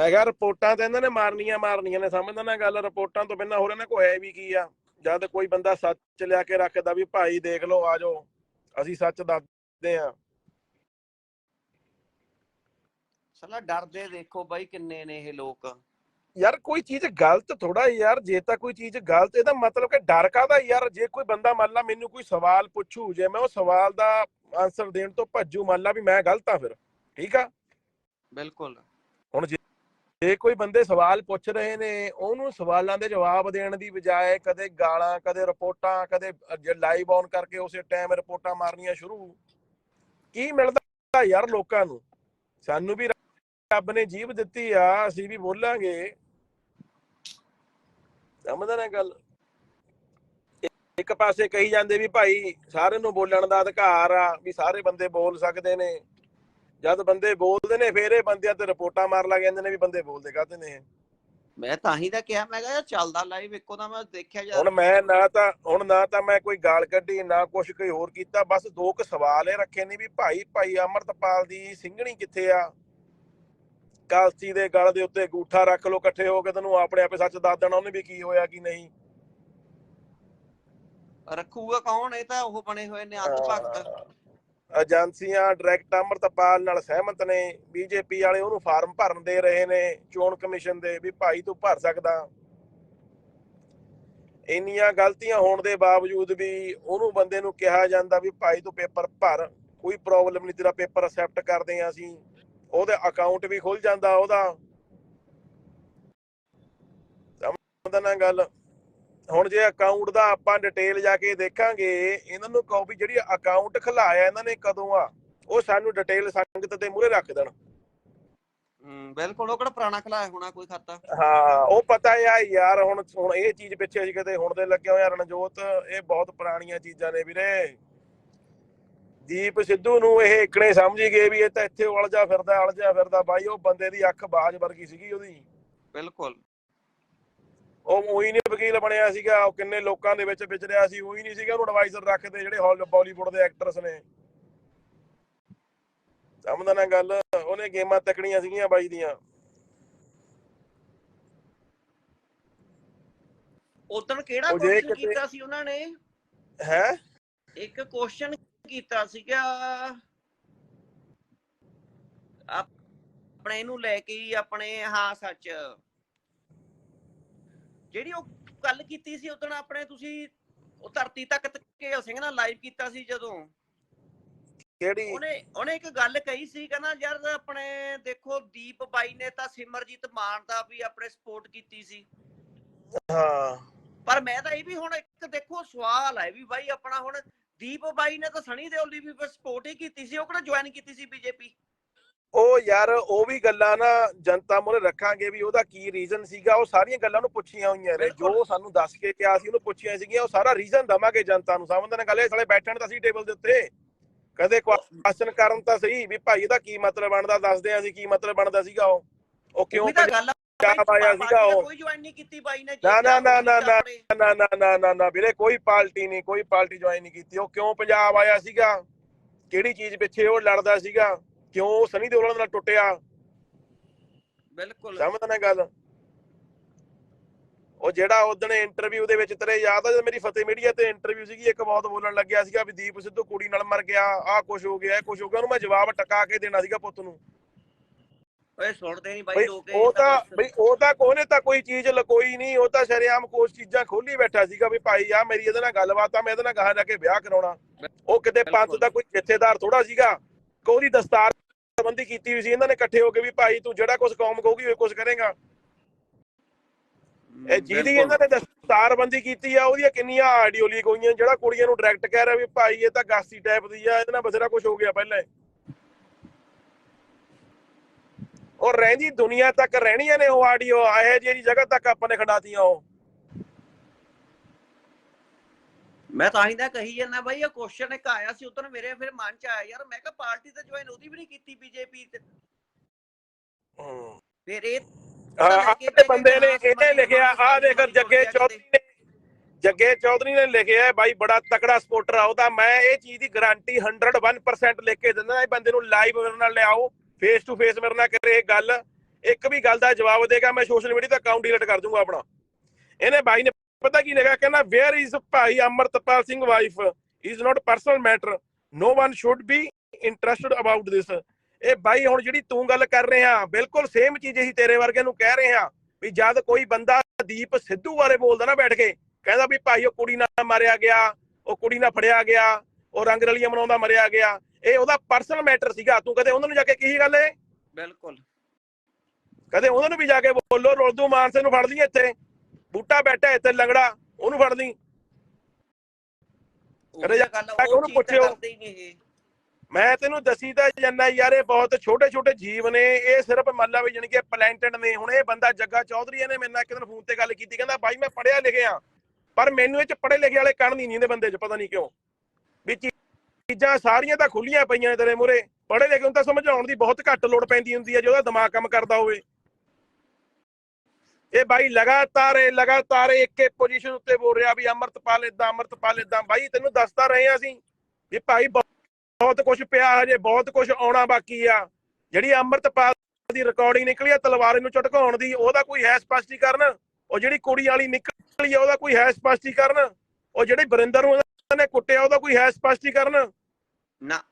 ਮੈਂ ਕਿਹਾ ਰਿਪੋਰਟਾਂ ਤਾਂ ਇਹਨਾਂ ਨੇ ਮਾਰਨੀਆਂ ਮਾਰਨੀਆਂ ਨੇ ਸਮਝਦਾ ਨਾ ਗੱਲ ਰਿਪੋਰਟਾਂ ਤੋਂ ਬਿਨਾਂ ਹੋਰ ਇਹਨਾਂ ਕੋ ਹੈ ਵੀ ਕੀ ਆ? ਜਦ ਕੋਈ ਬੰਦਾ ਸੱਚ ਲਿਆ ਕੇ ਰੱਖਦਾ ਵੀ ਭਾਈ ਦੇਖ ਲਓ ਆ ਜਾਓ ਅਸੀਂ ਸੱਚ ਦੱਸਦੇ ਆ ਸਾਲਾ ਡਰਦੇ ਦੇਖੋ ਬਾਈ ਕਿੰਨੇ ਨੇ ਇਹ ਲੋਕ। ਯਾਰ ਕੋਈ ਚੀਜ਼ ਗਲਤ ਥੋੜਾ ਯਾਰ ਜੇ ਤਾਂ ਕੋਈ ਚੀਜ਼ ਗਲਤ ਇਹਦਾ ਮਤਲਬ ਕਿ ਡਰ ਕਾਦਾ ਯਾਰ? ਜੇ ਕੋਈ ਬੰਦਾ ਮੰਨ ਲਾ ਮੈਨੂੰ ਕੋਈ ਸਵਾਲ ਪੁੱਛੂ ਜੇ ਮੈਂ ਉਹ ਸਵਾਲ ਦਾ ਆਨਸਰ ਦੇਣ ਤੋਂ ਭੱਜੂ ਮੰਨ ਲਾ ਵੀ ਮੈਂ ਗਲਤ ਆ ਫਿਰ ਠੀਕ ਆ? ਬਿਲਕੁਲ। ਹੁਣ ਜੇ ਜੇ ਕੋਈ ਬੰਦੇ ਸਵਾਲ ਪੁੱਛ ਰਹੇ ਨੇ, ਉਹਨੂੰ ਸਵਾਲਾਂ ਦੇ ਜਵਾਬ ਦੇਣ ਦੀ ਬਜਾਏ ਕਦੇ ਗਾਲਾਂ, ਕਦੇ ਰਿਪੋਰਟਾਂ, ਕਦੇ ਲਾਈਵ ਔਨ ਕਰਕੇ ਉਸੇ ਟਾਈਮ ਰਿਪੋਰਟਾਂ ਮਾਰਨੀਆਂ ਸ਼ੁਰੂ, ਕੀ ਮਿਲਦਾ ਯਾਰ ਲੋਕਾਂ ਨੂੰ? ਸਾਨੂੰ ਵੀ ਰੱਬ ਨੇ ਜੀਭ ਦਿੱਤੀ ਆ, ਅਸੀਂ ਵੀ ਬੋਲਾਂਗੇ। ਸਮਝਦਾ ਨਾ ਗੱਲ? ਇੱਕ ਪਾਸੇ ਕਹੀ ਜਾਂਦੇ ਵੀ ਭਾਈ ਸਾਰਿਆਂ ਨੂੰ ਬੋਲਣ ਦਾ ਅਧਿਕਾਰ ਆ, ਵੀ ਸਾਰੇ ਬੰਦੇ ਬੋਲ ਸਕਦੇ ਨੇ। ਜਦ ਬੰਦੇ ਬੋਲਦੇ ਨੇ ਫੇਰ ਇਹ ਬੰਦਿਆਂ ਤੇ ਰਿਪੋਰਟਾਂ ਮਾਰ ਲੱਗ ਜਾਂਦੇ ਨੇ ਵੀ ਬੰਦੇ ਬੋਲਦੇ ਕਾਹਤੇ ਨੇ ਇਹ। ਮੈਂ ਤਾਂ ਹੀ ਤਾਂ ਕਿਹਾ ਮੈਂ ਕਿਹਾ ਯਾਰ ਚੱਲਦਾ ਲਾਈਵ ਇੱਕੋ ਦਾ ਮੈਂ ਦੇਖਿਆ ਜਾ ਹੁਣ ਮੈਂ ਨਾ ਤਾਂ ਹੁਣ ਨਾ ਤਾਂ ਮੈਂ ਕੋਈ ਗਾਲ ਕੱਢੀ ਨਾ ਕੁਛ ਕੋਈ ਹੋਰ ਕੀਤਾ ਬਸ ਦੋ ਕੁ ਸਵਾਲ ਇਹ ਰੱਖੇ ਨੇ ਵੀ ਭਾਈ ਭਾਈ ਅਮਰਤਪਾਲ ਦੀ ਸਿੰਘਣੀ ਕਿੱਥੇ ਆ? ਕਾਲਸੀ ਦੇ ਗਲ ਦੇ ਉੱਤੇ ਗੂਠਾ ਰੱਖ ਲੋ ਇਕੱਠੇ ਹੋ ਕੇ ਤੈਨੂੰ ਆਪਣੇ ਆਪੇ ਸੱਚ ਦੱਸ ਦੇਣਾ ਉਹਨੇ ਵੀ ਕੀ ਹੋਇਆ ਕੀ ਨਹੀਂ। ਰੱਖੂਗਾ ਕੌਣ? ਇਹ ਤਾਂ ਉਹ ਬਣੇ ਹੋਏ ਨੇ ਅੰਤ ਭਗਤ। ਏਜੰਸੀਆਂ, ਡਾਇਰੈਕਟ ਅਮਰਤਪਾਲ ਨਾਲ ਸਹਿਮਤ ਨੇ। ਬੀਜੇਪੀ ਵਾਲੇ ਉਹਨੂੰ ਫਾਰਮ ਭਰਨ ਦੇ ਰਹੇ ਨੇ, ਚੋਣ ਕਮਿਸ਼ਨ ਦੇ, ਵੀ ਭਾਈ ਤੂੰ ਭਰ ਸਕਦਾ। ਇੰਨੀਆਂ ਗਲਤੀਆਂ ਹੋਣ ਦੇ ਬਾਵਜੂਦ ਵੀ ਉਹਨੂੰ ਬੰਦੇ ਨੂੰ ਕਿਹਾ ਜਾਂਦਾ ਵੀ ਭਾਈ ਤੂੰ ਪੇਪਰ ਭਰ, ਕੋਈ ਪ੍ਰੋਬਲਮ ਨਹੀਂ ਤੇਰਾ ਪੇਪਰ ਅਸੈਪਟ ਕਰਦੇ ਆ ਅਸੀਂ। ਉਹਦੇ ਅਕਾਊਂਟ ਵੀ ਖੁੱਲ ਜਾਂਦਾ ਉਹਦਾ। ਸਮਝਦਾ ਨਾ ਗੱਲ ਹੁਣ ਜੇ ਅਕਾਊਂਟ ਦਾ ਆਪਾਂ ਡਿਟੇਲ ਜਾ ਕੇ ਦੇਖਾਂਗੇ ਇਹਨਾਂ ਨੂੰ ਕਹੋ ਵੀ ਜਿਹੜੀ ਅਕਾਊਂਟ ਖਲਾਇਆ ਇਹਨਾਂ ਨੇ ਕਦੋਂ ਆ ਉਹ ਸਾਨੂੰ ਡਿਟੇਲ ਸੰਗਤ ਦੇ ਮੂਹਰੇ ਰੱਖ ਦੇਣ। ਹੂੰ ਬਿਲਕੁਲ ਉਹ ਕਿਹੜਾ ਪੁਰਾਣਾ ਖਲਾਇਆ ਹੋਣਾ ਕੋਈ ਖਾਤਾ? ਹਾਂ ਉਹ ਪਤਾ ਆ ਯਾਰ ਹੁਣ ਹੁਣ ਇਹ ਚੀਜ਼ ਪਿੱਛੇ ਅਸੀਂ ਕਿਤੇ ਹੁਣ ਦੇ ਲੱਗੇ ਹੋਏ ਆ ਰਣਜੋਤ ਇਹ ਬਹੁਤ ਪੁਰਾਣੀਆਂ ਚੀਜ਼ਾਂ ਨੇ ਵੀਰੇ। ਦੀਪ ਸਿੱਧੂ ਨੂੰ ਇਹ ਇਕਣੇ ਸਮਝ ਗਏ ਵੀ ਇਹ ਤਾਂ ਇੱਥੇ ਉਲਝਾ ਫਿਰਦਾ ਉਲਝਾ ਫਿਰਦਾ ਬਾਈ ਉਹ ਬੰਦੇ ਦੀ ਅੱਖ ਬਾਜ ਵਰਗੀ ਸੀਗੀ ਉਹਦੀ। ਬਿਲਕੁਲ। ਉਹ ਉਹੀ ਨਹੀਂ ਵਕੀਲ ਬਣਿਆ ਸੀਗਾ ਉਹ ਕਿੰਨੇ ਲੋਕਾਂ ਦੇ ਵਿੱਚ ਵਿਚਰਿਆ ਸੀ ਉਹੀ ਨਹੀਂ ਸੀਗਾ ਉਹਨੂੰ ਐਡਵਾਈਜ਼ਰ ਰੱਖਦੇ ਜਿਹੜੇ ਬਾਲੀਵੁੱਡ ਦੇ ਐਕਟਰਸ ਨੇ। ਸਮਝਦਾ ਨਾ ਗੱਲ ਉਹਨੇ ਗੇਮਾਂ ਤਕੜੀਆਂ ਸੀਗੀਆਂ ਬਾਈ ਦੀਆਂ। ਉਦੋਂ ਕਿਹੜਾ ਕੁਐਸਚਨ ਕਿਤੇ- ਸੀ ਉਹਨਾਂ ਨੇ? ਹੈ? ਇੱਕ ਕੁਐਸਚਨ ਕੀਤਾ ਸੀਗਾ। ਆਪਣੇ ਨੂੰ ਲੈ ਕੇ ਆਪਣੇ ਹਾਂ ਸੱਚ। ਜਿਹੜੀ ਉਹ ਗੱਲ ਕੀਤੀ ਸੀ ਉਦੋਂ ਆਪਣੇ ਤੁਸੀਂ ਉਹ ਧਰਤੀ ਤੱਕ ਧੱਕੇ ਸਿੰਘ ਨਾਲ ਲਾਈਵ ਕੀਤਾ ਸੀ ਜਦੋਂ। ਕਿਹੜੀ? ਉਹਨੇ ਉਹਨੇ ਇੱਕ ਗੱਲ ਕਹੀ ਸੀ ਕਹਿੰਦਾ ਯਾਰ ਆਪਣੇ ਦੇਖੋ ਦੀਪ ਬਾਈ ਨੇ ਤਾਂ ਸਿਮਰਜੀਤ ਮਾਨ ਦਾ ਵੀ ਆਪਣੇ ਸਪੋਰਟ ਕੀਤੀ ਸੀ। ਹਾਂ। ਪਰ ਮੈਂ ਤਾਂ ਇਹ ਵੀ ਹੁਣ ਇੱਕ ਦੇਖੋ ਸਵਾਲ ਹੈ ਵੀ ਬਾਈ ਆਪਣਾ ਹੁਣ ਦੀਪ ਬਾਈ ਨੇ ਤਾਂ ਸਣੀ ਦਿਓਲ ਵੀ ਸਪੋਰਟ ਹੀ ਕੀਤੀ ਸੀ ਉਹ ਕਿਹੜਾ ਜੁਆਇਨ ਕੀਤੀ ਸੀ ਬੀਜੇਪੀ? ਉਹ ਯਾਰ ਉਹ ਵੀ ਗੱਲਾਂ ਨਾ ਜਨਤਾ ਮੂਹਰੇ ਰੱਖਾਂਗੇ ਵੀ ਉਹਦਾ ਕੀ ਰੀਜ਼ਨ ਸੀਗਾ ਉਹ ਸਾਰੀਆਂ ਗੱਲਾਂ ਨੂੰ ਪੁੱਛੀਆਂ ਹੋਈਆਂ ਨੇ। ਜੋ ਸਾਨੂੰ ਦੱਸ ਕੇ ਕਿਹਾ ਸੀ ਉਹਨੂੰ ਪੁੱਛੀਆਂ ਸੀਗੀਆਂ ਉਹ ਸਾਰਾ ਰੀਜ਼ਨ ਦਵਾਂਗੇ ਜਨਤਾ ਨੂੰ। ਸਮਝਦੇ ਨੇ ਗੱਲ ਇਹ ਸਾਲੇ ਬੈਠਣ ਤਾਂ ਸੀ ਟੇਬਲ ਦੇ ਉੱਤੇ। ਕਦੇ ਕੁਐਸਚਨ ਕਰਨ ਤਾਂ ਸਹੀ ਵੀ ਭਾਈ ਇਹਦਾ ਕੀ ਮਤਲਬ ਬਣਦਾ? ਦੱਸਦੇ ਆਂ ਅਸੀਂ ਕੀ ਮਤਲਬ ਬਣਦਾ ਸੀਗਾ ਉਹ। ਉਹ ਕਿਉਂ ਪੰਜਾਬ ਆਇਆ ਸੀਗਾ ਉਹ। ਕੋਈ ਜੁਆਇਨ ਨਹੀਂ ਕੀਤੀ ਬਾਈ ਨੇ ਨਾ, ਨਾ, ਨਾ, ਨਾ, ਨਾ। ਆਪਣੇ- ਨਾ ਨਾ ਨਾ ਨਾ ਨਾ ਵੀਰੇ ਕੋਈ ਪਾਰਟੀ ਨਹੀਂ ਕੋਈ ਪਾਰਟੀ ਜੁਆਇਨ ਨਹੀਂ ਕੀਤੀ। ਉਹ ਕਿਉਂ ਪੰਜਾਬ ਆਇਆ ਸੀਗਾ? ਕਿਹੜੀ ਚੀਜ਼ ਪਿੱਛੇ ਉਹ ਲੜਦਾ ਸੀਗਾ? ਕਿਉਂ ਸਨੀ ਦਿਓਲ ਨਾਲ ਟੁੱਟਿਆ? ਬਿਲਕੁਲ। ਸਮਝਦਾ ਨਾ ਗੱਲ? ਉਹ ਜਿਹੜਾ ਉਦੋਂ ਇੰਟਰਵਿਊ ਦੇ ਵਿੱਚ ਤੇਰੇ ਯਾਦ ਆ ਜਦ ਮੇਰੀ ਫਤਿਹ ਮੀਡੀਆ ਤੇ ਇੰਟਰਵਿਊ ਸੀਗੀ ਇੱਕ ਬਹੁਤ ਬੋਲਣ ਲੱਗਿਆ ਸੀਗਾ ਵੀ ਦੀਪ ਸਿੱਧੂ ਕੁੜੀ ਨਾਲ ਮਰ ਗਿਆ ਆਹ ਕੁਝ ਹੋ ਗਿਆ ਇਹ ਕੁਝ ਹੋ ਗਿਆ ਉਹਨੂੰ ਮੈਂ ਜਵਾਬ ਟਕਾ ਕੇ ਦੇਣਾ ਸੀਗਾ ਪੁੱਤ ਨੂੰ। ਓਏ ਸੁਣਦੇ ਨਹੀਂ ਬਾਈ ਲੋਕ ਉਹ ਤਾਂ ਬਈ ਉਹ ਤਾਂ ਕੋਨੇ ਤਾਂ ਕੋਈ ਚੀਜ਼ ਲਕੋਈ ਨਹੀਂ ਉਹ ਤਾਂ ਸ਼ਰੇਆਮ ਕੁਝ ਚੀਜ਼ਾਂ ਖੋਲੀ ਬੈਠਾ ਸੀਗਾ ਵੀ ਭਾਈ ਆ ਮੇਰੀ ਇਹਦੇ ਨਾਲ ਗੱਲਬਾਤ ਆ ਮੈਂ ਇਹਦੇ ਨਾਲ ਗਾਹਾਂ ਜਾ ਕੇ ਵਿਆਹ ਕਰਾਉਣਾ। ਉਹ ਕਿਤੇ ਪੰਥ। ਦਾ ਕੋਈ ਜਥੇਦਾਰ ਥੋੜਾ ਸੀਗਾ ਉਹਦੀ ਦਸਤਾਰ ਬੰਦੀ ਕੀਤੀ ਹੋਈ ਸੀ। ਇਹਨਾਂ ਨੇ ਇਕੱਠੇ ਹੋ ਕੇ ਵੀ ਭਾਈ ਤੂੰ ਜਿਹੜਾ ਕੁਝ ਕੌਮ ਕਹੂਗੀ ਉਹ ਕੁਝ ਕਰੇਗਾ। ਇਹ ਜਿਹਦੀ ਇਹਨਾਂ ਨੇ ਦਸਤਾਰਬੰਦੀ ਕੀਤੀ ਆ ਉਹਦੀਆਂ ਕਿੰਨੀਆਂ ਆਡੀਓ ਲੀਕ ਹੋਈਆਂ ਜਿਹੜਾ ਕੁੜੀਆਂ ਨੂੰ ਡਾਇਰੈਕਟ ਕਹਿ ਰਿਹਾ ਵੀ ਭਾਈ ਇਹ ਤਾਂ ਗਾਸੀ ਟਾਈਪ ਦੀ ਆ ਇਹਦੇ ਨਾਲ ਬਥੇਰਾ ਕੁਝ ਹੋ ਗਿਆ ਪਹਿਲਾਂ। ਉਹ ਰਹਿੰਦੀ ਦੁਨੀਆ ਤੱਕ ਰਹਿਣੀਆਂ ਨੇ ਉਹ ਆਡੀਓ ਆਏ ਜਿਹੜੀ ਜਗ੍ਹਾ ਤੱਕ ਆਪਾਂ ਨੇ ਖੰਡਾਤੀਆਂ ਉਹ। ਮੈਂ ਤਾਂ ਹੀ ਤਾਂ ਕਹੀ ਜਾਂਦਾ ਬਾਈ ਇਹ ਕੁਐਸਚਨ ਇੱਕ ਆਇਆ ਸੀ ਉਦੋਂ ਮੇਰੇ ਫਿਰ ਮਨ ਚ ਆਇਆ ਯਾਰ ਮੈਂ ਕਿਹਾ ਪਾਰਟੀ ਤਾਂ ਜੁਆਇਨ ਉਹਦੀ ਵੀ ਨਹੀਂ ਕੀਤੀ ਬੀਜੇਪੀ ਤੇ। ਫਿਰ ਇਹ ਆਹ ਬੰਦੇ ਨੇ ਇਹਨੇ ਲਿਖਿਆ ਆ ਦੇਖ ਜੱਗੇ ਚੌਧਰੀ ਨੇ ਜੱਗੇ ਚੌਧਰੀ ਨੇ ਲਿਖਿਆ ਬਾਈ ਬੜਾ ਤਕੜਾ ਸਪੋਰਟਰ ਆ ਉਹਦਾ ਮੈਂ ਇਹ ਚੀਜ਼ ਦੀ ਗਾਰੰਟੀ 101% ਲਿਖ ਕੇ ਦਿੰਦਾ ਇਹ ਬੰਦੇ ਨੂੰ ਲਾਈਵ ਮੇਰੇ ਨਾਲ ਲਿਆਓ ਫੇਸ ਟੂ ਫੇਸ ਮੇਰੇ ਨਾਲ ਕਰੇ ਇਹ ਗੱਲ। ਇੱਕ ਵੀ ਗੱਲ ਦਾ ਜਵਾਬ ਦੇਗਾ ਮੈਂ ਸੋਸ਼ਲ ਮੀਡੀਆ ਤੇ ਅਕਾਊਂਟ ਡਿਲੀਟ ਕਰ ਦੂੰਗਾ ਆਪਣਾ। ਇਹਨੇ ਬਾਈ ਨੇ ਪਤਾ ਕੀ ਲਿਖਿਆ ਕਹਿੰਦਾ where is Bhai Amritpal Singh wife is not personal matter no one should be interested about this ਇਹ ਬਾਈ ਹੁਣ ਜਿਹੜੀ ਤੂੰ ਗੱਲ ਕਰ ਰਿਹਾ ਬਿਲਕੁਲ ਸੇਮ ਚੀਜ਼ ਹੀ ਤੇਰੇ ਵਰਗੇ ਨੂੰ ਕਹਿ ਰਹੇ ਆ ਵੀ ਜਦ ਕੋਈ ਬੰਦਾ ਦੀਪ ਸਿੱਧੂ ਬਾਰੇ ਬੋਲਦਾ ਨਾ ਬੈਠ ਕੇ ਕਹਿੰਦਾ ਵੀ ਭਾਈ ਉਹ ਕੁੜੀ ਨਾਲ ਮਾਰਿਆ ਗਿਆ ਉਹ ਕੁੜੀ ਨਾਲ ਫੜਿਆ ਗਿਆ ਉਹ ਰੰਗ ਰਲੀਆਂ ਮਨਾਉਂਦਾ ਮਰਿਆ ਗਿਆ ਇਹ ਉਹਦਾ ਪਰਸਨਲ ਮੈਟਰ ਸੀਗਾ। ਤੂੰ ਕਦੇ ਉਹਨਾਂ ਨੂੰ ਜਾ ਕੇ ਕੀ ਗੱਲ ਏ ਬਿਲਕੁਲ। ਕਦੇ ਉਹਨਾਂ ਨੂੰ ਵੀ ਜਾ ਕੇ ਬੋਲੋ ਰੋਲਦੂ ਮਾਨਸੇ ਨੂੰ ਫੜ ਲਈ ਇੱਥੇ। ਬੂਟਾ ਬੈਠਾ ਇੱਥੇ ਲੰਗੜਾ ਉਹਨੂੰ ਫੜ ਲਈ। ਕਦੇ ਜਾ ਉਹਨੂੰ ਪੁੱਛਿਓ। ਮੈਂ ਤੈਨੂੰ ਦਸੀ ਤਾਂ ਜੰਨਾ ਯਾਰ ਇਹ ਬਹੁਤ ਛੋਟੇ ਛੋਟੇ ਜੀਵ ਨੇ ਇਹ ਸਿਰਫ ਮੰਨ ਲਾ ਵੀ ਕਿ ਪਲੈਂਟਡ ਨੇ। ਹੁਣ ਇਹ ਬੰਦਾ ਜੱਗਾ ਚੌਧਰੀ ਨੇ ਮੇਰੇ ਨਾਲ ਇੱਕ ਦਿਨ ਫੋਨ ਤੇ ਗੱਲ ਕੀਤੀ ਕਹਿੰਦਾ ਬਾਈ ਮੈਂ ਪੜਿਆ ਲਿਖਿਆ ਪਰ ਮੈਨੂੰ ਇਹ ਚ ਪੜੇ ਲਿਖੇ ਵਾਲੇ ਕਣ ਨਹੀਂ ਨੀਂਦੇ ਬੰਦੇ ਚ ਪਤਾ ਨਹੀਂ ਕਿਉਂ। ਵੀ ਚੀਜ਼ਾਂ ਸਾਰੀਆਂ ਤਾਂ ਖੁੱਲੀਆਂ ਪਈਆਂ ਨੇ ਤੇਰੇ ਮੂਰੇ ਪੜੇ ਲਿਖੇ ਨੂੰ ਤਾਂ ਸਮਝਾਉਣ ਦੀ ਬਹੁਤ ਘੱਟ ਲੋੜ ਪੈਂਦੀ ਹੁੰਦੀ ਹੈ ਜਿਹਦਾ ਦਿਮਾਗ ਕੰਮ ਕਰਦਾ ਹੋਵੇ। ਇਹ ਬਾਈ ਲਗਾਤਾਰ ਇਹ ਲਗਾਤਾਰ ਇੱਕੇ ਪੋਜੀਸ਼ਨ ਉੱਤੇ ਬੋਲ ਰਿਹਾ ਵੀ ਅਮਰਤਪਾਲ ਇਦਾਂ ਅਮਰਤਪਾਲ ਇਦਾਂ ਬਾਈ ਤੈਨੂੰ ਦੱਸਦਾ ਰਹੇ ਹਾਂ ਅਸੀਂ ਵੀ ਭਾਈ ਬਹੁਤ ਕੁਝ ਪਿਆ ਹਜੇ ਬਹੁਤ ਕੁਝ ਆਉਣਾ ਬਾਕੀ ਆ। ਜਿਹੜੀ ਅਮਰਤਪਾਲ ਦੀ ਰਿਕਾਰਡਿੰਗ ਨਿਕਲੀ ਆ ਤਲਵਾਰ ਨੂੰ ਝਟਕਾਉਣ ਦੀ ਉਹਦਾ ਕੋਈ ਹੈ ਸਪਸ਼ਟੀਕਰਨ? ਉਹ ਜਿਹੜੀ ਕੁੜੀ ਵਾਲੀ ਨਿਕਲੀ ਆ ਉਹਦਾ ਕੋਈ ਹੈ ਸਪਸ਼ਟੀਕਰਨ? ਉਹ ਜਿਹੜੇ ਬਰਿੰਦਰ ਨੂੰ ਨੇ ਕੁੱਟਿਆ ਉਹਦਾ ਕੋਈ ਹੈ ਸਪਸ਼ਟੀਕਰਨ? ਨਾ।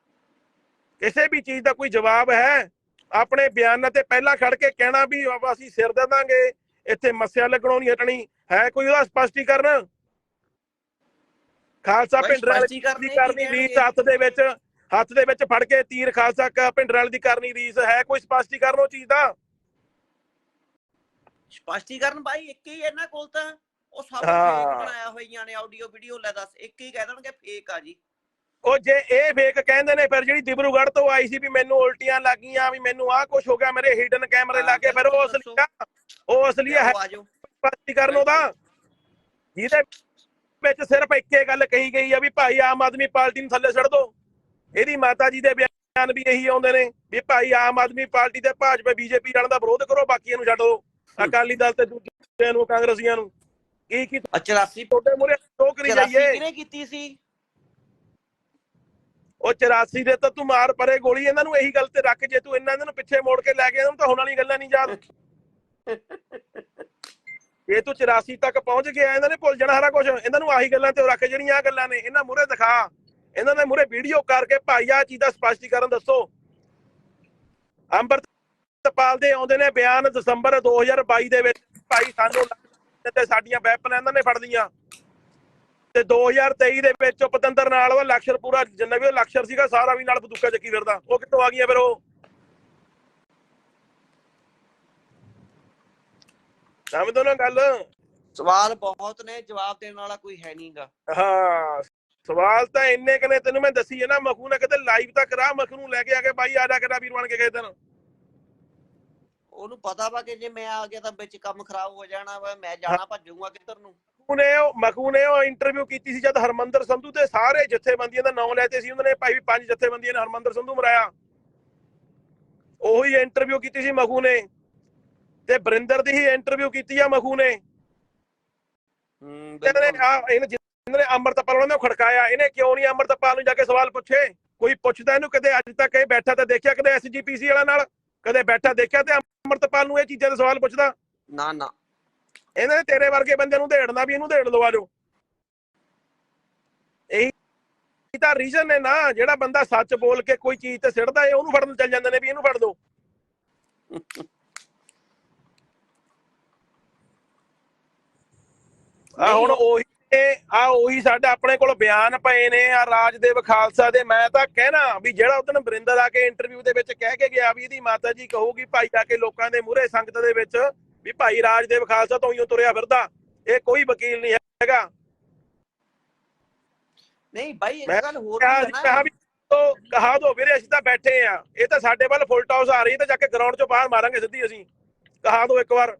ਕਿਸੇ ਵੀ ਚੀਜ਼ ਦਾ ਕੋਈ ਜਵਾਬ ਹੈ? ਆਪਣੇ ਬਿਆਨਾਂ ਤੇ ਪਹਿਲਾਂ ਖੜ ਕੇ ਕਹਿਣਾ ਵੀ ਅਸੀਂ ਸਿਰ ਦੇ ਦਾਂਗੇ। ਇੱਥੇ ਮੱਸਿਆ ਲੱਗਣੋਂ ਨਹੀਂ ਹਟਣੀ। ਹੈ ਕੋਈ ਉਹਦਾ ਸਪਸ਼ਟੀਕਰਨ? ਖਾਲਸਾ ਬਾਈ ਪਿੰਡ ਵਾਲੇ ਕਰਨੀ ਕਹਿਣਗੇ? ਰੀਸ ਹੱਥ ਦੇ ਵਿੱਚ ਹੱਥ ਦੇ ਵਿੱਚ ਫੜ ਕੇ ਤੀਰ ਖਾਲਸਾ ਕ- ਪਿੰਡ ਵਾਲੇ ਦੀ ਕਰਨੀ ਰੀਸ। ਹੈ ਕੋਈ ਸਪਸ਼ਟੀਕਰਨ ਉਹ ਚੀਜ਼ ਦਾ? ਸਪਸ਼ਟੀਕਰਨ ਬਾਈ ਇੱਕ ਹੀ ਇਹਨਾਂ ਕੋਲ ਤਾਂ। ਉਹ ਸਭ। ਫੇਕ ਬਣਾਇਆ ਹੋਈਆਂ ਨੇ ਆਡੀਓ ਵੀਡੀਓ ਲੈ ਦੱਸ। ਇੱਕ ਹੀ ਕਹਿ ਦੇਣਗੇ ਫੇਕ ਆ ਜੀ। ਉਹ ਜੇ ਇਹ ਫੇਕ ਕਹਿੰਦੇ ਨੇ ਫਿਰ ਜਿਹੜੀ ਦਿਬਰੂਗੜ੍ਹ ਤੋਂ ਆਈ ਸੀ ਵੀ ਮੈਨੂੰ ਉਲਟੀਆਂ ਲੱਗੀਆਂ ਵੀ ਮੈਨੂੰ ਆਹ ਕੁਝ ਹੋ ਗਿਆ ਮੇਰੇ ਹਿਡਨ ਕੈਮਰੇ ਲੱਗੇ ਫਿਰ ਉਹ ਬਿਲਕੁਲ ਅਸਲੀ ਆ ਉਹ ਅਸਲੀ ਹੈ ਆਜੋ। ਸਪਸ਼ਟੀਕਰਨ ਉਹਦਾ। ਜਿਹਦੇ ਵਿੱਚ ਸਿਰਫ ਇੱਕੇ ਗੱਲ ਕਹੀ ਗਈ ਆ ਵੀ ਭਾਈ ਆਮ ਆਦਮੀ ਪਾਰਟੀ ਨੂੰ ਥੱਲੇ ਛੱਡ ਦੋ। ਇਹਦੀ ਮਾਤਾ ਜੀ ਦੇ ਬਿਆਨ ਵੀ ਇਹੀ ਆਉਂਦੇ ਨੇ ਵੀ ਭਾਈ ਆਮ ਆਦਮੀ ਪਾਰਟੀ ਤੇ ਭਾਜਪਾ ਬੀਜੇਪੀ ਵਾਲਿਆਂ ਦਾ ਵਿਰੋਧ ਕਰੋ ਬਾਕੀਆਂ ਨੂੰ ਛੱਡ ਦਿਓ ਅਕਾਲੀ ਦਲ ਤੇ ਦੂਜਿਆਂ ਨੂੰ ਕਾਂਗਰਸੀਆਂ ਨੂੰ। ਕੀ ਕੀ 84 ਤੁਹਾਡੇ ਮੂਰੇ ਦੋ ਕਰੀ 84 ਜਾਈਏ। ਕਿਹਨੇ ਕੀਤੀ ਸੀ? ਉਹ 84 ਦੇ ਤਾਂ ਤੂੰ ਮਾਰ ਪਰੇ ਗੋਲੀ ਇਹਨਾਂ ਨੂੰ ਇਹੀ ਗੱਲ ਤੇ ਰੱਖ ਜੇ ਤੂੰ ਇਹਨਾਂ ਨੂੰ ਪਿੱਛੇ ਮੋੜ ਕੇ ਲੈ ਗਿਆ ਇਹਨਾਂ ਨੂੰ ਤਾਂ ਹੁਣ ਵਾਲੀ ਗੱਲਾਂ ਨਹੀਂ ਯਾਦ। ਇਹ ਤੂੰ 84 ਤੱਕ ਪਹੁੰਚ ਗਿਆ ਇਹਨਾਂ ਨੇ ਭੁੱਲ ਜਾਣਾ ਸਾਰਾ ਕੁਝ ਇਹਨਾਂ ਨੂੰ ਆਹੀ ਗੱਲਾਂ ਤੇ ਰੱਖ ਜਿਹੜੀਆਂ ਆਹ ਗੱਲਾਂ ਨੇ ਇਹਨਾਂ ਮੂਰੇ ਦਿਖਾ। ਇਹਨਾਂ ਦੇ ਮੂਰੇ ਵੀਡੀਓ ਕਰਕੇ ਭਾਈ ਆ ਚੀਜ਼ ਦਾ ਸਪਸ਼ਟੀਕਰਨ ਦੱਸੋ। ਅੰਮ੍ਰਿਤਪਾਲ ਦੇ ਆਉਂਦੇ ਨੇ ਬਿਆਨ ਦਸੰਬਰ 2022 ਦੇ ਵਿੱਚ। ਭਾਈ ਸਾਨੂੰ ਤੇ ਸਾਡੀਆਂ ਵੈਪਨ ਇਹਨਾਂ ਨੇ ਫੜ ਲਈਆਂ। ਤੇ 2023 ਦੇ ਵਿੱਚ ਉਹ ਪਤੰਦਰ ਨਾਲ ਉਹ ਲਕਸ਼ਰ ਪੂਰਾ ਜਿੰਨਾ ਵੀ ਉਹ ਲਕਸ਼ਰ ਸੀਗਾ ਸਾਰਾ ਵੀ ਨਾਲ ਬਦੂਕਾ ਚੱਕੀ ਫਿਰਦਾ। ਉਹ ਕਿੱਥੋਂ ਆ ਗਈਆਂ ਫਿਰ ਉਹ? ਸਮਝਦੇ ਨਾ ਗੱਲ। ਸਵਾਲ ਬਹੁਤ ਨੇ ਜਵਾਬ ਦੇਣ ਵਾਲਾ ਕੋਈ ਹੈ ਨਹੀਂਗਾ। ਹਾਂ ਸਵਾਲ ਤਾਂ ਇੰਨੇ ਕਨੇ ਤੈਨੂੰ ਮੈਂ ਦੱਸੀ ਹੈ ਨਾ ਮਖੂ ਨੇ ਕਿਤੇ ਲਾਈਵ ਤਾਂ ਕਰਾ ਮਖੂ ਨੂੰ ਲੈ ਕੇ ਆ ਕੇ ਬਾਈ ਆ ਜਾ ਵੀਰ ਬਣ ਕੇ ਕਿਸੇ ਦਿਨ। ਉਹਨੂੰ ਪਤਾ ਵਾ ਕਿ ਜੇ ਮੈਂ ਆ ਗਿਆ ਤਾਂ ਵਿੱਚ ਕੰਮ ਖਰਾਬ ਹੋ ਜਾਣਾ ਵਾ ਮੈਂ ਜਾਣਾ ਭੱਜੂਗਾ ਕਿੱਧਰ ਨੂੰ? ਨੇ ਉਹ ਮਖੂ ਨੇ ਉਹ ਇੰਟਰਵਿਊ ਕੀਤੀ ਸੀ ਜਦ ਹਰਮੰਦਰ ਸੰਧੂ ਤੇ ਸਾਰੇ ਜਥੇਬੰਦੀਆਂ ਦਾ ਨਾਮ ਲੈਤੇ ਸੀ ਉਹਨਾਂ ਨੇ ਭਾਈ ਵੀ ਪੰਜ ਜਥੇਬੰਦੀਆਂ ਨੇ ਹਰਮੰਦਰ ਸੰਧੂ ਮਰਾਇਆ। ਉਹੀ ਇੰਟਰਵਿਊ ਕੀਤੀ ਸੀ ਮਖੂ ਨੇ ਤੇ ਬਰਿੰਦਰ ਦੀ ਹੀ ਇੰਟਰਵਿਊ ਕੀਤੀ ਆ ਮਖੂ ਨੇ ਹੂੰ ਇਹਨਾਂ ਆ ਇਹਨਾਂ ਅੰਮ੍ਰਿਤਪਾਲ ਉਹਨਾਂ ਨੂੰ ਖੜਕਾਇਆ। ਇਹਨੇ ਕਿਉਂ ਨਹੀਂ ਅੰਮ੍ਰਿਤਪਾਲ ਨੂੰ ਜਾ ਕੇ ਸਵਾਲ ਪੁੱਛੇ? ਕੋਈ ਪੁੱਛਦਾ ਇਹਨੂੰ ਕਦੇ ਅੱਜ ਤੱਕ ਇਹ ਬੈਠਾ ਤਾਂ ਦੇਖਿਆ ਕਦੇ ਐਸਜੀਪੀਸੀ ਵਾਲਾ ਨਾਲ? ਕਦੇ ਬੈਠਾ ਦੇਖਿਆ ਤੇ ਅੰਮ੍ਰਿਤਪਾਲ ਨੂੰ ਇਹ ਚੀਜ਼ਾਂ ਦੇ ਸਵਾਲ ਪੁੱਛਦਾ? ਨਾ ਨਾ। ਇਹਨਾਂ ਨੇ ਤੇਰੇ ਵਰਗੇ ਬੰਦੇ ਨੂੰ ਦੇੜਨਾ ਵੀ ਇਹਨੂੰ ਦੇੜ ਲਓ ਆਜੋ। ਇਹੀ ਤਾਂ ਰੀਜ਼ਨ ਨੇ ਨਾ ਜਿਹੜਾ ਬੰਦਾ ਸੱਚ ਬੋਲ ਕੇ ਕੋਈ ਚੀਜ਼ ਤੇ ਸਿੱਟਦਾ ਏ ਉਹਨੂੰ ਫੜਨ ਚੱਲ ਜਾਂਦੇ ਨੇ ਵੀ ਇਹਨੂੰ ਫੜ ਦਿਓ ਆ ਹੁਣ ਉਹੀ ਆ ਉਹੀ ਸਾਡੇ ਆਪਣੇ ਕੋਲ ਬਿਆਨ ਪਏ ਨੇ ਆ ਰਾਜਦੇਵ ਖਾਲਸਾ ਦੇ ਮੈਂ ਤਾਂ ਕਹਿਣਾ ਵੀ ਜਿਹੜਾ ਉਦੋਂ ਬਰਿੰਦਰ ਆ ਕੇ ਇੰਟਰਵਿਊ ਦੇ ਵਿੱਚ ਕਹਿ ਕੇ ਗਿਆ ਵੀ ਇਹਦੀ ਮਾਤਾ ਜੀ ਕਹੂਗੀ ਭਾਈ ਆ ਕੇ ਲੋਕਾਂ ਦੇ ਮੂਹਰੇ ਸੰਗਤ ਦੇ ਵਿੱਚ ਵੀ ਭਾਈ ਰਾਜਦੇਵ ਖਾਲਸਾ ਤੋਂ ਹੀ ਤੁਰਿਆ ਫਿਰਦਾ ਇਹ ਕੋਈ ਵਕੀਲ ਨਹੀਂ ਹੈਗਾ। ਨਹੀਂ ਇੱਕ ਮੈਂ ਗੱਲ ਹੋਰ ਹੈ ਤੋ ਕਹਾ ਦੋ ਵੀਰੇ ਅਸੀਂ ਤਾਂ ਬੈਠੇ ਆ। ਇਹ ਤਾਂ ਸਾਡੇ ਵੱਲ ਫੁੱਲ ਟਾਸ ਆ ਰਹੀ ਤਾਂ ਜਾ ਕੇ ਗਰਾਊਂਡ 'ਚੋਂ ਬਾਹਰ ਮਾਰਾਂਗੇ ਸਿੱਧੀ ਅਸੀਂ। ਕਹਾ ਦੋ ਇੱਕ ਵਾਰ।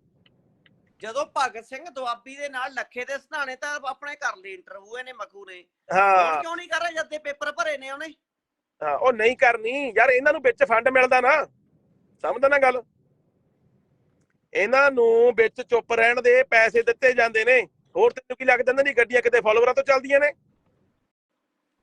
ਜਦੋਂ ਭਗਤ ਸਿੰਘ ਦੁਆਬੀ ਦੇ ਨਾਲ ਲੱਖੇ ਦੇ ਸਨਾਣੇ ਤਾਂ ਆਪਣੇ ਕਰ ਲਈ ਇੰਟਰਵਿਊ ਇਹਨੇ ਮਖੂ ਨੇ ਹਾਂ ਕਿਉਂ ਨਹੀਂ ਕਰ ਰਿਹਾ ਜਦ ਦੇ ਪੇਪਰ ਭਰੇ ਨੇ ਉਹਨੇ? ਹਾਂ, ਉਹ ਨਹੀਂ ਕਰਨੀ। ਯਾਰ ਇਹਨਾਂ ਨੂੰ ਵਿੱਚ ਫੰਡ ਮਿਲਦਾ ਨਾ। ਸਮਝਦਾ ਨਾ ਗੱਲ। ਇਹਨਾਂ ਨੂੰ ਵਿੱਚ ਚੁੱਪ ਰਹਿਣ ਦੇ ਪੈਸੇ ਦਿੱਤੇ ਜਾਂਦੇ ਨੇ। ਹੋਰ ਤੈਨੂੰ ਕੀ ਲੱਗਦਾ ਦੀ ਗੱਡੀਆਂ ਕਿਤੇ ਫਾਲੋਵਰਾਂ ਤੋਂ ਚੱਲਦੀਆਂ ਨੇ?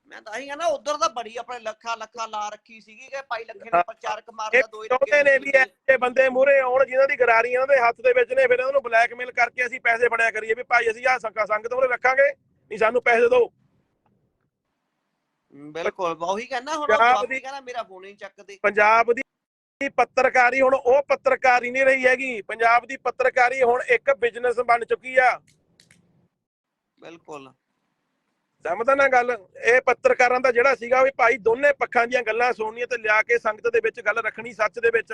ਮੈਂ ਤਾਂ ਹੀ ਕਹਿੰਦਾ ਉਧਰ ਤਾਂ ਬੜੀ ਆਪਣੇ ਲੱਖਾਂ ਲੱਖਾਂ ਲਾ ਰੱਖੀ ਸੀਗੀ ਕਿ ਭਾਈ ਲੱਖੇ ਨੇ। ਪ੍ਰਚਾਰਕ ਮਾਰਦਾ ਦੋ ਹੀ ਚਾਹੁੰਦੇ ਨੇ ਵੀ ਇਹ ਬੰਦੇ? ਮੂਰੇ ਆਉਣ ਜਿਨ੍ਹਾਂ ਦੀ ਗਰਾਰੀਆਂ ਉਹਨਾਂ ਦੇ ਹੱਥ ਦੇ ਵਿੱਚ ਨੇ ਫਿਰ ਉਹਨਾਂ ਨੂੰ ਬਲੈਕਮੇਲ ਕਰਕੇ ਅਸੀਂ ਪੈਸੇ ਫੜਿਆ ਕਰੀਏ ਵੀ ਭਾਈ ਅਸੀਂ ਆਹ ਸੰਗਾ ਸੰਗਤ ਮੂਰੇ ਰੱਖਾਂਗੇ ਨਹੀਂ ਸਾਨੂੰ ਪੈਸੇ ਦਿਓ। ਬਿਲਕੁਲ ਉਹੀ ਕਹਿੰਦਾ ਹੁਣ ਦੀ- ਕਹਿੰਦਾ ਮੇਰਾ ਫੋਨ ਨਹੀਂ ਚੱਕਦੇ। ਪੰਜਾਬ ਦੀ ਪੱਤਰਕਾਰੀ ਹੁਣ ਉਹ ਪੱਤਰਕਾਰੀ ਨਹੀਂ ਰਹੀ ਹੈਗੀ। ਪੰਜਾਬ ਦੀ ਪੱਤਰਕਾਰੀ ਹੁਣ ਇੱਕ ਬਿਜ਼ਨਸ ਬਣ ਚੁੱਕੀ ਆ। ਬਿਲਕੁਲ। ਸਮਝਦਾ ਨਾ ਗੱਲ? ਇਹ ਪੱਤਰਕਾਰਾਂ ਦਾ ਜਿਹੜਾ ਸੀਗਾ ਵੀ ਭਾਈ ਦੋਨੇ ਪੱਖਾਂ ਦੀਆਂ ਗੱਲਾਂ ਸੁਣਨੀਆਂ ਤੇ ਲਿਆ ਕੇ ਸੰਗਤ ਦੇ ਵਿੱਚ ਗੱਲ ਰੱਖਣੀ ਸੱਚ ਦੇ ਵਿੱਚ।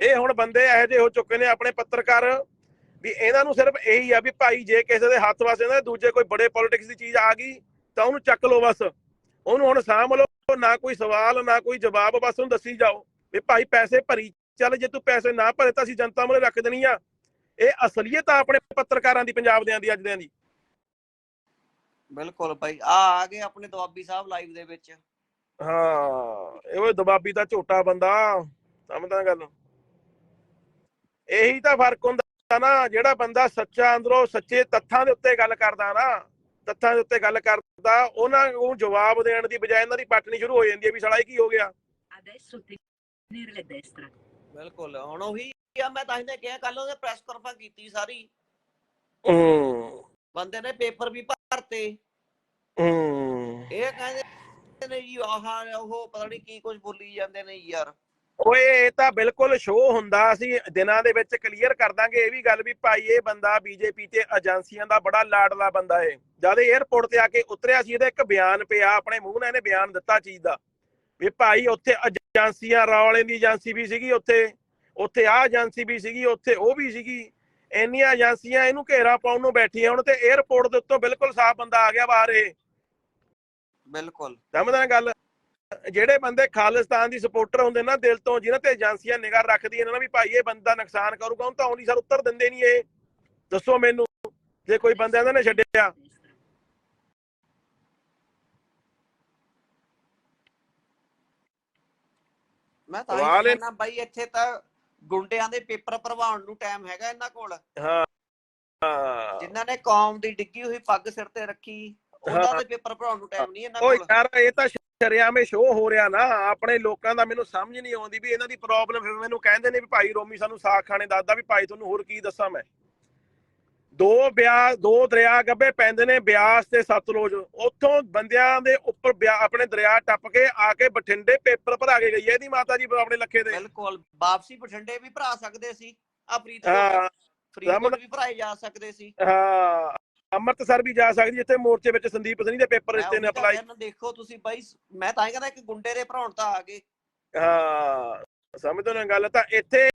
ਇਹ ਹੁਣ ਬੰਦੇ ਇਹੋ ਜਿਹੇ ਹੋ ਚੁੱਕੇ ਨੇ ਆਪਣੇ ਪੱਤਰਕਾਰ ਵੀ ਇਹਨਾਂ ਨੂੰ ਸਿਰਫ ਇਹੀ ਆ ਵੀ ਭਾਈ ਜੇ ਕਿਸੇ ਦੇ ਹੱਥ ਵਾਸੇ ਨਾ ਦੂਜੇ ਕੋਈ ਬੜੇ ਪੋਲਿਟਿਕਸ ਦੀ ਚੀਜ਼ ਆ ਗਈ ਤਾਂ ਉਹਨੂੰ ਚੱਕ ਲਓ ਬਸ। ਉਹਨੂੰ ਹੁਣ ਸਾਂਭ ਲਓ ਨਾ ਕੋਈ ਸਵਾਲ ਨਾ ਕੋਈ ਜਵਾਬ ਬਸ ਉਹਨੂੰ ਦੱਸੀ ਜਾਓ। ਵੀ ਭਾਈ ਪੈਸੇ ਭਰੀ ਚੱਲ ਜੇ ਤੂੰ ਪੈਸੇ ਨਾ ਭਰੇ ਤਾਂ ਅਸੀਂ ਜਨਤਾ ਮੂਹਰੇ ਰੱਖ ਦੇਣੀ ਆ। ਇਹ ਅਸਲੀਅਤ ਆ ਆਪਣੇ ਪੱਤਰਕਾਰਾਂ ਦੀ ਪੰਜਾਬ ਦਿਆਂ ਦੀ ਅੱਜ ਦਿਆਂ ਦੀ। ਬਿਲਕੁਲ ਭਾਈ। ਆ ਆ ਗਏ ਆਪਣੇ ਦੁਆਬੀ ਸਾਹਿਬ ਲਾਈਵ ਦੇ ਵਿੱਚ। ਹਾਂ ਇਹ ਉਹ ਦਬਾਬੀ ਦਾ ਝੋਟਾ ਬੰਦਾ ਸਮਝਦਾ ਗੱਲ। ਇਹੀ ਤਾਂ ਫ਼ਰਕ ਹੁੰਦਾ ਨਾ ਜਿਹੜਾ ਬੰਦਾ ਸੱਚਾ ਅੰਦਰੋਂ ਸੱਚੇ ਤੱਥਾਂ ਦੇ ਉੱਤੇ ਗੱਲ ਕਰਦਾ ਨਾ ਤੱਥਾਂ ਦੇ ਉੱਤੇ ਗੱਲ ਕਰਦਾ ਉਹਨਾਂ ਨੂੰ ਜਵਾਬ ਦੇਣ ਦੀ ਬਜਾਏ ਇਹਨਾਂ ਦੀ ਪਟਣੀ ਸ਼ੁਰੂ ਹੋ ਜਾਂਦੀ ਹੈ ਵੀ ਸਾਲਾ ਇਹ ਕੀ ਹੋ ਗਿਆ। Adesso tenere la destra. ਬਿਲਕੁਲ ਹੁਣ ਉਹੀ ਆ ਮੈਂ ਤਾਂ ਤਾਂ ਕਿਹਾ ਕੱਲ ਉਹਨੇ ਪ੍ਰੈਸ ਕਾਨਫਰੰਸ ਕੀਤੀ ਸਾਰੀ। ਹੂੰ। ਬੰਦੇ ਨੇ ਪੇਪਰ ਵੀ ਭਰਤੇ। ਹੂੰ। ਇਹ ਕਹਿੰਦੇ ਨੇ ਜੀ ਆਹ ਉਹ ਪਤਾ ਨਹੀਂ ਕੀ ਕੁਝ ਬੋਲੀ ਜਾਂਦੇ ਨੇ ਯਾਰ। ਓਏ ਇਹ ਤਾਂ ਬਿਲਕੁਲ ਸ਼ੋਅ ਹੁੰਦਾ ਅਸੀਂ ਦਿਨਾਂ ਦੇ ਵਿੱਚ ਕਲੀਅਰ ਕਰ ਦਾਂਗੇ ਇਹ ਵੀ ਗੱਲ ਵੀ ਭਾਈ ਇਹ ਬੰਦਾ ਬੀਜੇਪੀ ਤੇ ਏਜੰਸੀਆਂ ਦਾ ਬੜਾ ਲਾਡਲਾ ਬੰਦਾ ਏ। ਜਦ 에ਅਰਪੋਰਟ ਤੇ ਆ ਕੇ ਉਤਰਿਆ ਸੀ ਇਹਦਾ ਇੱਕ ਬਿਆਨ ਪਿਆ ਆਪਣੇ ਮੂੰਹ ਨਾਲ ਇਹਨੇ ਬਿਆਨ ਦਿੱਤਾ ਚੀਜ਼ ਦਾ। ਵੀ ਭਾਈ ਉੱਥੇ ਏਜੰਸੀਆਂ ਰੌਲੇ ਦੀ ਏਜੰਸੀ ਵੀ ਸੀਗੀ ਉੱਥੇ ਉੱਥੇ ਆ ਏਜੰਸੀ ਵੀ ਸੀਗੀ ਉੱਥੇ ਉਹ ਵੀ ਸੀਗੀ। ਇੰਨੀਆਂ ਏਜੰਸੀਆਂ ਇਹਨੂੰ ਘੇਰਾ ਪਾਉਣ ਨੂੰ ਬੈਠੀਆਂ ਹੁਣ ਤੇ 에ਅਰਪੋਰਟ ਦੇ ਉੱਤੋਂ ਬਿਲਕੁਲ ਸਾਫ਼ ਬੰਦਾ ਆ ਗਿਆ ਬਾਹਰ ਇਹ। ਬਿਲਕੁਲ। ਸਮਝਦਾ ਗੱਲ? ਜਿਹੜੇ ਬੰਦੇ ਖਾਲਿਸਤਾਨ ਦੀ ਸਪੋਰਟਰ ਹੁੰਦੇ ਨਾ ਦਿਲ ਤੋਂ ਜਿਨ੍ਹਾਂ ਤੇ ਏਜੰਸੀਆਂ ਨਿਗਾਹ ਰੱਖਦੀਆਂ ਇਹਨਾਂ ਵੀ ਭਾਈ ਇਹ ਬੰਦਾ ਨੁਕਸਾਨ ਕਰੂਗਾ ਉਹਨੂੰ ਤਾਂ ਆਉਂਦੀ ਸਰ ਉੱਤਰ ਦਿੰਦੇ ਨਹੀਂ ਇਹ। ਦੱਸੋ ਮੈਨੂੰ ਜੇ ਕੋਈ ਬੰਦਾ ਇਹਨਾਂ ਨੇ ਛੱਡਿਆ। ਮੈਂ ਤਾਂ ਹੀ ਕਹਿੰਦਾ ਬਾਈ ਇੱਥੇ ਤਾਂ ਗੁੰਡਿਆਂ ਦੇ ਪੇਪਰ ਭਰਵਾਉਣ ਨੂੰ ਟਾਈਮ ਹੈਗਾ ਇਹਨਾਂ ਕੋਲ। ਹਾਂ। ਹਾਂ ਜਿਨ੍ਹਾਂ ਨੇ ਕੌਮ ਦੀ ਡਿੱਗੀ ਹੋਈ ਪੱਗ ਸਿਰ ਤੇ ਰੱਖੀ ਉਹਨਾਂ। ਦੇ ਪੇਪਰ ਭਰਾਉਣ ਨੂੰ ਟਾਈਮ ਨਹੀਂ ਇਹਨਾਂ ਓਏ ਕੋਲ। ਯਾਰ ਇਹ ਤਾਂ ਸ਼ਰਿਆਮੇ ਸ਼ੋਅ ਹੋ ਰਿਹਾ ਨਾ। ਆਪਣੇ ਲੋਕਾਂ ਦਾ ਮੈਨੂੰ ਸਮਝ ਨਹੀਂ ਆਉਂਦੀ ਵੀ ਇਹਨਾਂ ਦੀ ਪ੍ਰੋਬਲਮ ਫਿਰ ਮੈਨੂੰ ਕਹਿੰਦੇ ਨੇ ਵੀ ਭਾਈ ਰੋਮੀ ਸਾਨੂੰ ਸਾਖ ਖਾਣੇ ਦੱਸਦਾ ਵੀ ਭਾਈ ਤੁਹਾਨੂੰ ਹੋਰ ਕੀ ਦੱਸਾਂ ਮੈਂ। ਦੋ ਬਿਆਸ ਦੋ ਦਰਿਆ ਗੱਬੇ ਪੈਂਦੇ ਨੇ ਬਿਆਸ ਤੇ ਸਤਲੁਜ। ਉੱਥੋਂ ਬੰਦਿਆਂ ਦੇ ਉੱਪਰ ਆਪਣੇ ਦਰਿਆ ਟੱਪ ਕੇ ਆ ਕੇ ਬਠਿੰਡੇ ਪੇਪਰ ਭਰਾ ਕੇ ਗਈ ਹੈ ਇਹਦੀ ਮਾਤਾ ਜੀ ਆਪਣੇ ਲੱਖੇ ਦੇ। ਬਿਲਕੁਲ ਵਾਪਸੀ ਬਠਿੰਡੇ ਵੀ ਭਰਾ ਸਕਦੇ ਸੀ ਆ ਫਰੀਦਕੋਟ ਹਾਂ। ਫਰੀਦਕੋਟ ਵੀ ਭਰਾਏ ਜਾ ਸਕਦੇ ਸੀ। ਹਾਂ ਅੰਮ੍ਰਿਤਸਰ ਵੀ ਜਾ ਸਕਦੀ ਜਿੱਥੇ ਮੋਰਚੇ ਵਿੱਚ ਸੰਦੀਪ ਸਿੰਘ ਦੇ ਪੇਪਰ ਦਿੱਤੇ ਨੇ ਅਪਲਾਈ। ਦੇਖੋ ਤੁਸੀਂ ਬਾਈ ਮੈਂ ਤਾਂ ਹੀ ਕਹਿੰਦਾ ਕਿ ਗੁੰਡੇ ਦੇ ਭਰਾਉਣ ਤਾਂ ਆ ਗਏ। ਹਾਂ ਸਮਝਦੇ ਹੋ ਨਾ ਗੱਲ ਤਾਂ ਇੱਥੇ